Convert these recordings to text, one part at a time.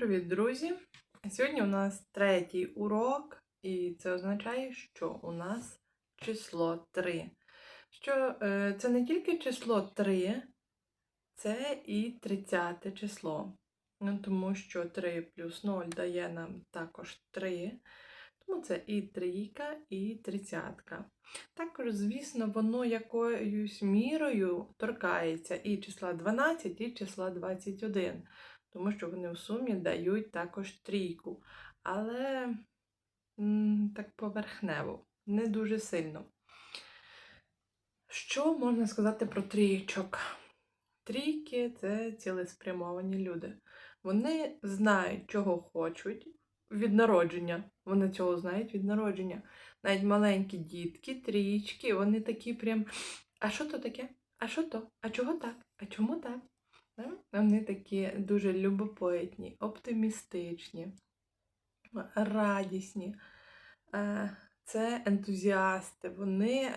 Привіт, друзі! Сьогодні у нас третій урок, і це означає, що у нас число 3. Що е, це не тільки число 3, це і 30 число. Ну, тому що 3 плюс 0 дає нам також 3. Тому це і трійка, і тридцятка. Також, звісно, воно якоюсь мірою торкається і числа 12, і числа 21 тому що вони в сумі дають також трійку. Але так поверхнево, не дуже сильно. Що можна сказати про трійчок? Трійки це цілеспрямовані люди. Вони знають, чого хочуть від народження. Вони цього знають від народження. Навіть маленькі дітки, трійчки, вони такі прям. А що то таке? А що то? А чого так? А чому так? Вони такі дуже любопитні, оптимістичні, радісні. Е, Це ентузіасти. Вони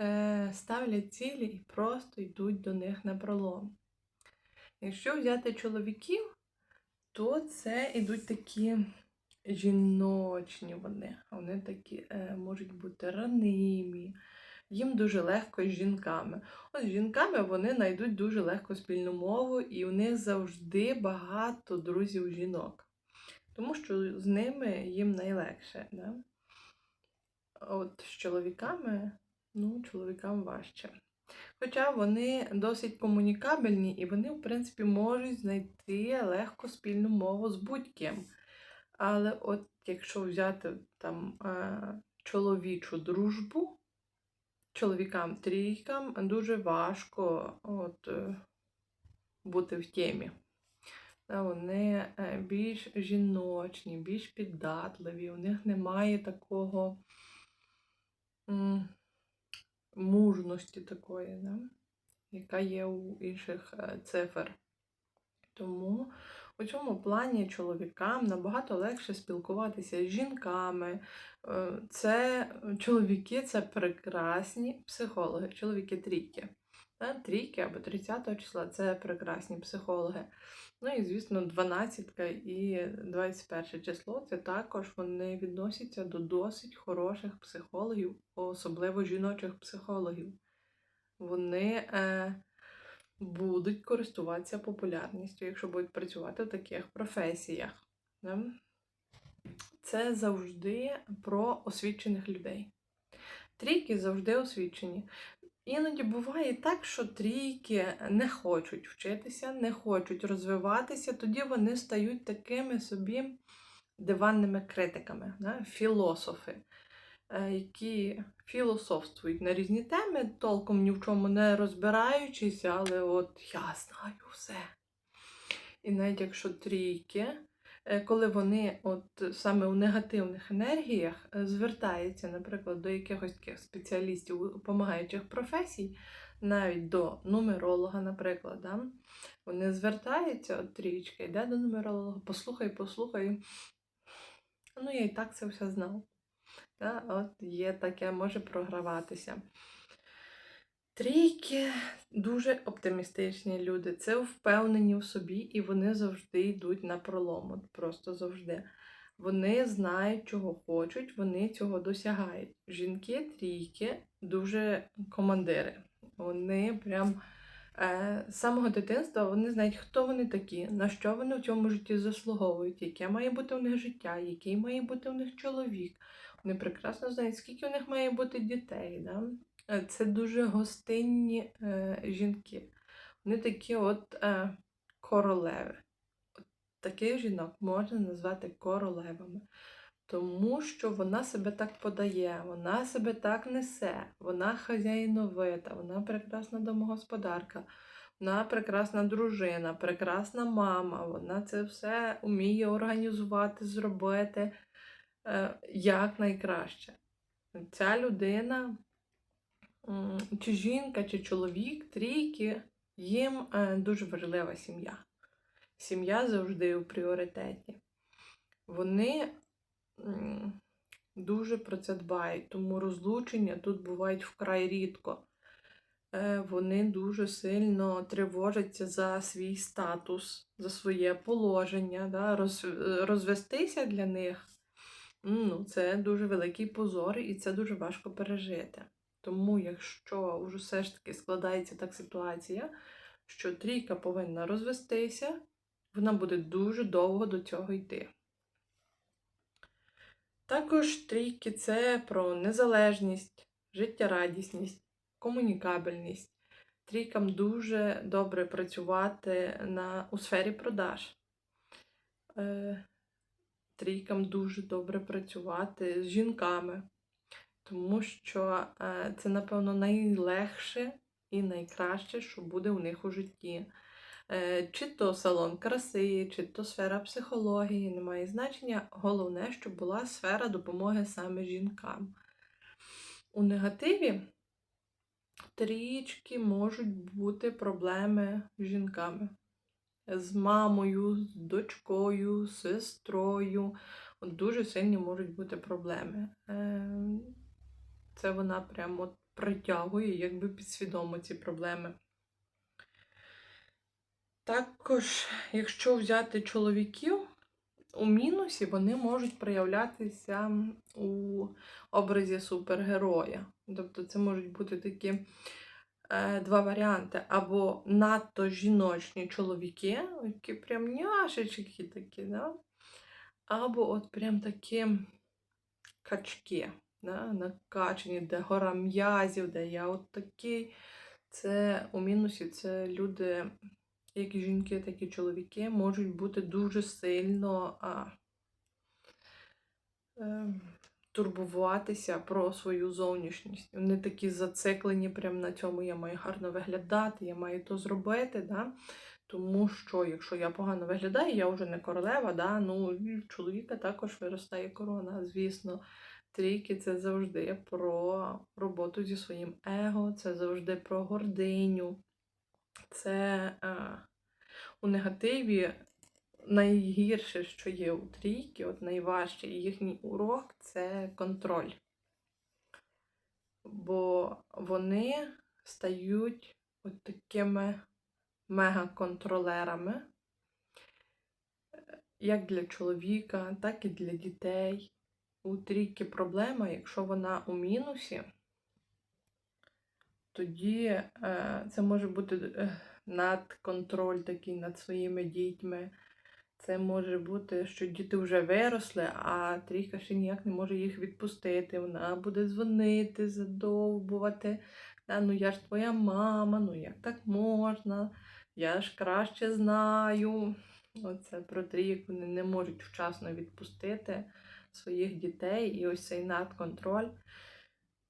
е, ставлять цілі і просто йдуть до них на пролом. Якщо взяти чоловіків, то це йдуть такі жіночні вони. Вони такі е, можуть бути ранимі, їм дуже легко з жінками. От з жінками вони знайдуть дуже легко спільну мову, і у них завжди багато друзів жінок. Тому що з ними їм найлегше. Да? От з чоловіками, ну, чоловікам важче. Хоча вони досить комунікабельні і вони, в принципі, можуть знайти легко спільну мову з будь-ким. Але от якщо взяти там е, чоловічу дружбу, чоловікам трійкам дуже важко от, е, бути в темі. Вони е, більш жіночні, більш піддатливі, у них немає такого мужності такої, да? яка є у інших е, цифр. Тому у цьому плані чоловікам набагато легше спілкуватися з жінками. Е, це чоловіки це прекрасні психологи, чоловіки трійки. Трійки або 30 числа це прекрасні психологи. Ну і, звісно, 12 і 21 число це також вони відносяться до досить хороших психологів, особливо жіночих психологів. Вони е, будуть користуватися популярністю, якщо будуть працювати в таких професіях. Це завжди про освічених людей. Трійки завжди освічені. Іноді буває так, що трійки не хочуть вчитися, не хочуть розвиватися, тоді вони стають такими собі диванними критиками, філософи. Е, які філософствують на різні теми, толком ні в чому не розбираючись, але от я знаю все. І навіть якщо трійки, е, коли вони от саме у негативних енергіях е, звертаються, наприклад, до якихось таких спеціалістів допомагаючих професій, навіть до нумеролога, наприклад, да? вони звертаються, от трічка, йде до нумеролога, послухай, послухай. Ну, я і так це все знав. Та, от Є таке, може програватися. Трійки дуже оптимістичні люди. Це впевнені в собі, і вони завжди йдуть на пролом. Просто завжди. Вони знають, чого хочуть, вони цього досягають. Жінки трійки дуже командири. Вони прям е, з самого дитинства вони знають, хто вони такі, на що вони в цьому житті заслуговують, яке має бути у них життя, який має бути у них чоловік. Вони прекрасно знають, скільки у них має бути дітей. Да? Е, це дуже гостинні е, жінки. Вони такі от е, королеви. От Таких жінок можна назвати королевами. Тому що вона себе так подає, вона себе так несе, вона хазяїновита, вона прекрасна домогосподарка, вона прекрасна дружина, прекрасна мама, вона це все вміє організувати, зробити. Е, як найкраще. Ця людина, чи жінка, чи чоловік, трійки, їм е, дуже важлива сім'я. Сім'я завжди у пріоритеті. Вони дуже про це дбають, тому розлучення тут бувають вкрай рідко. е, вони дуже сильно тривожаться за свій статус, за своє положення. Да? Розвестися для них ну, це дуже великий позор, і це дуже важко пережити. Тому, якщо вже все ж таки складається так ситуація, що трійка повинна розвестися, вона буде дуже довго до цього йти. Також трійки це про незалежність, життєрадісність, комунікабельність. Трійкам дуже добре працювати на, у сфері продаж. Е, трійкам дуже добре працювати з жінками, тому що е, це, напевно, найлегше і найкраще, що буде у них у житті. Е, Чи то салон краси, чи то сфера психології, не має значення. Головне, щоб була сфера допомоги саме жінкам. У негативі трішки можуть бути проблеми з жінками. З мамою, з дочкою, з сестрою. От Дуже сильні можуть бути проблеми. Е, Це вона прямо притягує, якби підсвідомо ці проблеми. Також, якщо взяти чоловіків, у мінусі вони можуть проявлятися у образі супергероя. Тобто це можуть бути такі два варіанти. Або надто жіночні чоловіки, які прям няшечки такі, да? або от прям такі качки, да? накачані, де гора м'язів, де я от такий. Це у мінусі це люди як і жінки, так і чоловіки можуть бути дуже сильно а, е, турбуватися про свою зовнішність. Вони такі зациклені прямо на цьому я маю гарно виглядати, я маю то зробити. Да? Тому що, якщо я погано виглядаю, я вже не королева, да? ну, чоловіка також виростає корона, звісно. Трійки це завжди про роботу зі своїм его, це завжди про гординю. Це а, у негативі найгірше, що є у трійки, от найважче їхній урок це контроль. Бо вони стають от такими мегаконтролерами, як для чоловіка, так і для дітей. У трійки проблема, якщо вона у мінусі, тоді е, це може бути е, надконтроль такий над своїми дітьми. Це може бути, що діти вже виросли, а трійка ще ніяк не може їх відпустити. Вона буде дзвонити, задовбувати. Да, ну я ж твоя мама, ну як так можна? Я ж краще знаю. Оце про трійок вони не можуть вчасно відпустити своїх дітей і ось цей надконтроль.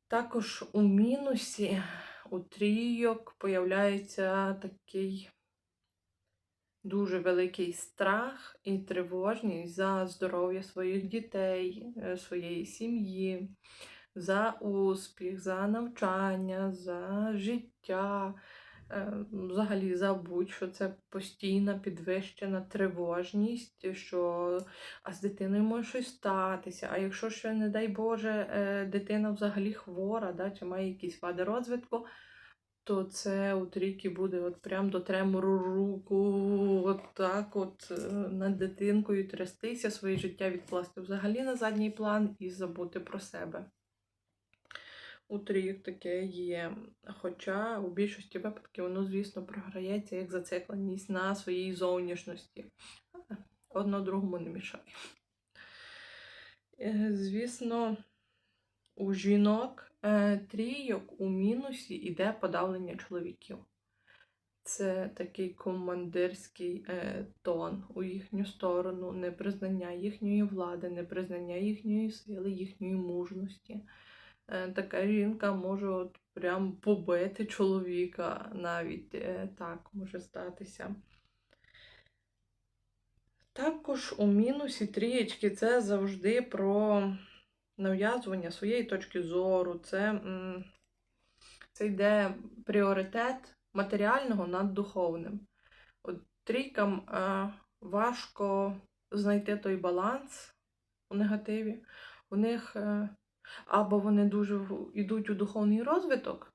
Також у мінусі у трійок появляється такий дуже великий страх і тривожність за здоров'я своїх дітей, е, своєї сім'ї, за успіх, за навчання, за життя. Е, взагалі забудь, що це постійна підвищена тривожність, що а з дитиною може щось статися. А якщо ще, не дай Боже, е, дитина взагалі хвора, да, чи має якісь вади розвитку, то це у трійки буде от прям до тремору руку, от так от е, над дитинкою трястися, своє життя відкласти взагалі на задній план і забути про себе у трійок таке є. Хоча у більшості випадків воно, звісно, програється як зацикленість на своїй зовнішності. Одно другому не мішає. Е, звісно, у жінок трійок у мінусі йде подавлення чоловіків. Це такий командирський е, тон у їхню сторону, непризнання їхньої влади, непризнання їхньої сили, їхньої мужності. Е, така жінка може от прям побити чоловіка навіть е, так може статися. Також у мінусі трієчки це завжди про нав'язування своєї точки зору, це, це йде пріоритет матеріального над духовним. От Трійкам е, важко знайти той баланс у негативі. У них або вони дуже йдуть у духовний розвиток,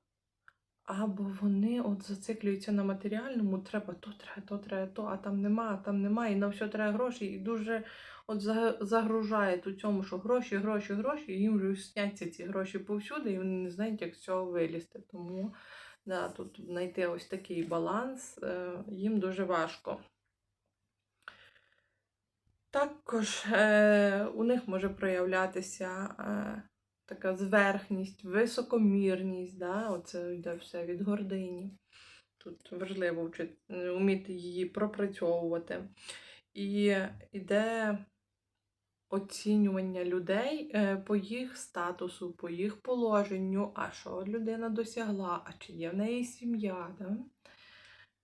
або вони от зациклюються на матеріальному, треба то, треба, то, треба, то, а там нема, там нема, і на все треба гроші, і дуже от за- загружають у цьому, що гроші, гроші, гроші, і їм вже сняться ці гроші повсюди, і вони не знають, як з цього вилізти. Тому да, тут знайти ось такий баланс е, їм дуже важко. Також е, у них може проявлятися е, така зверхність, високомірність, да? оце йде все від гордині. Тут важливо вчити, вміти її пропрацьовувати. І йде оцінювання людей е, по їх статусу, по їх положенню, а що людина досягла, а чи є в неї сім'я. Да?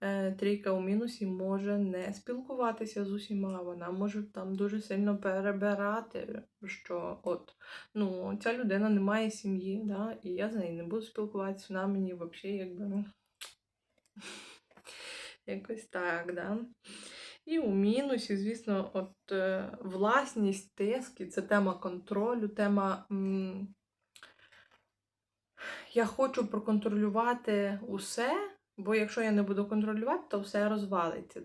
Е, Трійка у мінусі може не спілкуватися з усіма, вона може там дуже сильно перебирати, що от, ну, ця людина не має сім'ї, да, і я з нею не буду спілкуватися, вона мені взагалі якби. ну, Якось так, да. І у мінусі, звісно, от е, власність, тиски, це тема контролю, тема. м, я хочу проконтролювати усе, бо якщо я не буду контролювати, то все розвалиться.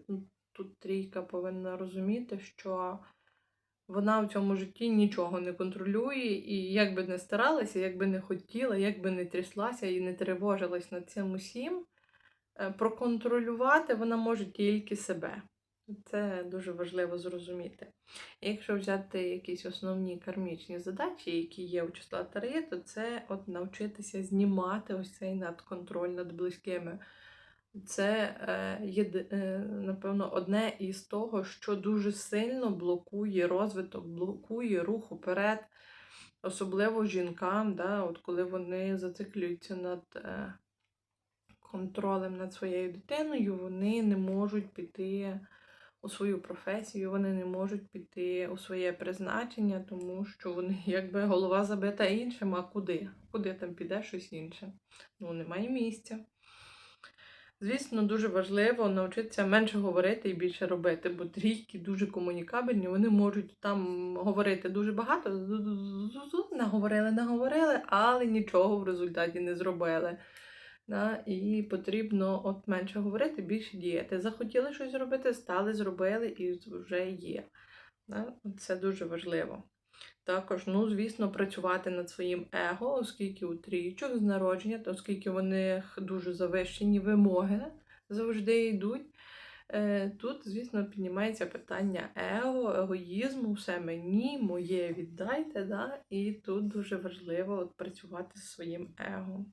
Тут трійка повинна розуміти, що вона в цьому житті нічого не контролює, і як би не старалася, як би не хотіла, як би не тряслася і не тривожилась над цим усім, е, проконтролювати вона може тільки себе. Це дуже важливо зрозуміти. Якщо взяти якісь основні кармічні задачі, які є у числа Тареї, то це от навчитися знімати ось цей надконтроль над близькими. Це е, єди- е, напевно одне із того, що дуже сильно блокує розвиток, блокує рух уперед, особливо жінкам, да, от коли вони зациклюються над е, контролем над своєю дитиною, вони не можуть піти у свою професію, вони не можуть піти у своє призначення, тому що вони якби голова забита іншим, а куди? Куди там піде щось інше? Ну, немає місця. Звісно, дуже важливо навчитися менше говорити і більше робити, бо трійки дуже комунікабельні, вони можуть там говорити дуже багато, наговорили, наговорили, але нічого в результаті не зробили. Да? І потрібно от менше говорити, більше діяти. Захотіли щось зробити, стали, зробили і вже є. Да? Це дуже важливо. Також, ну, звісно, працювати над своїм его, оскільки у трійчок з народження, то оскільки у них дуже завищені вимоги завжди йдуть. Е, Тут, звісно, піднімається питання его, егоїзму, все мені, моє віддайте. Да? І тут дуже важливо от, працювати зі своїм его.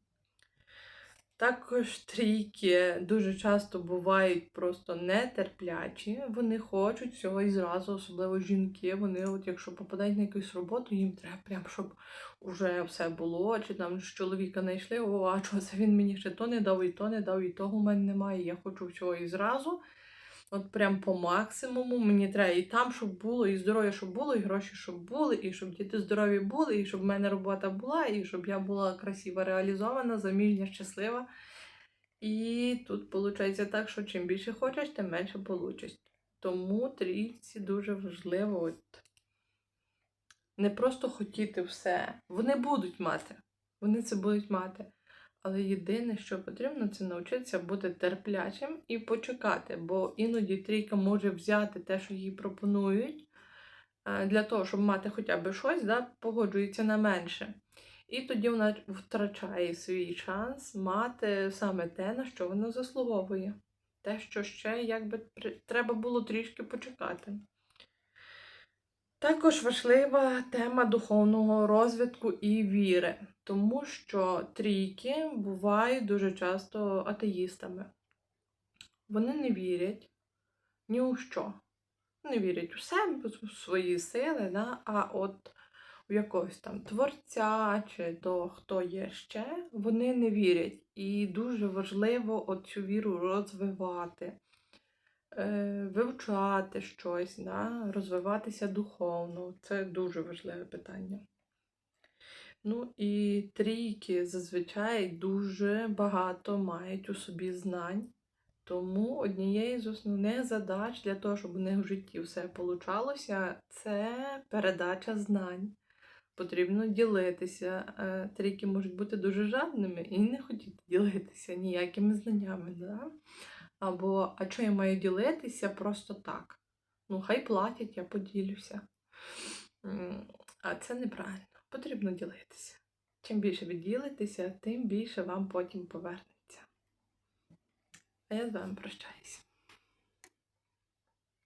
Також трійки дуже часто бувають просто нетерплячі. Вони хочуть всього і зразу, особливо жінки. Вони, от якщо попадають на якусь роботу, їм треба прям, щоб уже все було. Чи там з чоловіка знайшли, о, а чого це він мені ще то не дав, і то не дав, і того в мене немає. Я хочу всього і зразу. От прям по максимуму мені треба і там, щоб було, і здоров'я, щоб було, і гроші, щоб були, і щоб діти здорові були, і щоб в мене робота була, і щоб я була красиво реалізована, заміжня, щаслива. І тут виходить так, що чим більше хочеш, тим менше получиш. Тому трійці дуже важливо от, не просто хотіти все. Вони будуть мати. Вони це будуть мати. Але єдине, що потрібно, це навчитися бути терплячим і почекати, бо іноді трійка може взяти те, що їй пропонують, е, для того, щоб мати хоча б щось, да, погоджується на менше. І тоді вона втрачає свій шанс мати саме те, на що вона заслуговує. Те, що ще якби треба було трішки почекати. Також важлива тема духовного розвитку і віри, тому що трійки бувають дуже часто атеїстами. Вони не вірять ні у що. Не вірять у себе, у свої сили, да? а от у якогось там творця чи то, хто є ще, вони не вірять. І дуже важливо цю віру розвивати, е, вивчати щось, да? розвиватися духовно. Це дуже важливе питання. Ну і трійки зазвичай дуже багато мають у собі знань. Тому однією з основних задач для того, щоб у них в житті все получалося, це передача знань. Потрібно ділитися. Е, Трійки можуть бути дуже жадними і не хотіти ділитися ніякими знаннями. Да? Або, а що я маю ділитися просто так? Ну, хай платять, я поділюся. А це неправильно. Потрібно ділитися. Чим більше ви ділитеся, тим більше вам потім повернеться. А я з вами прощаюся.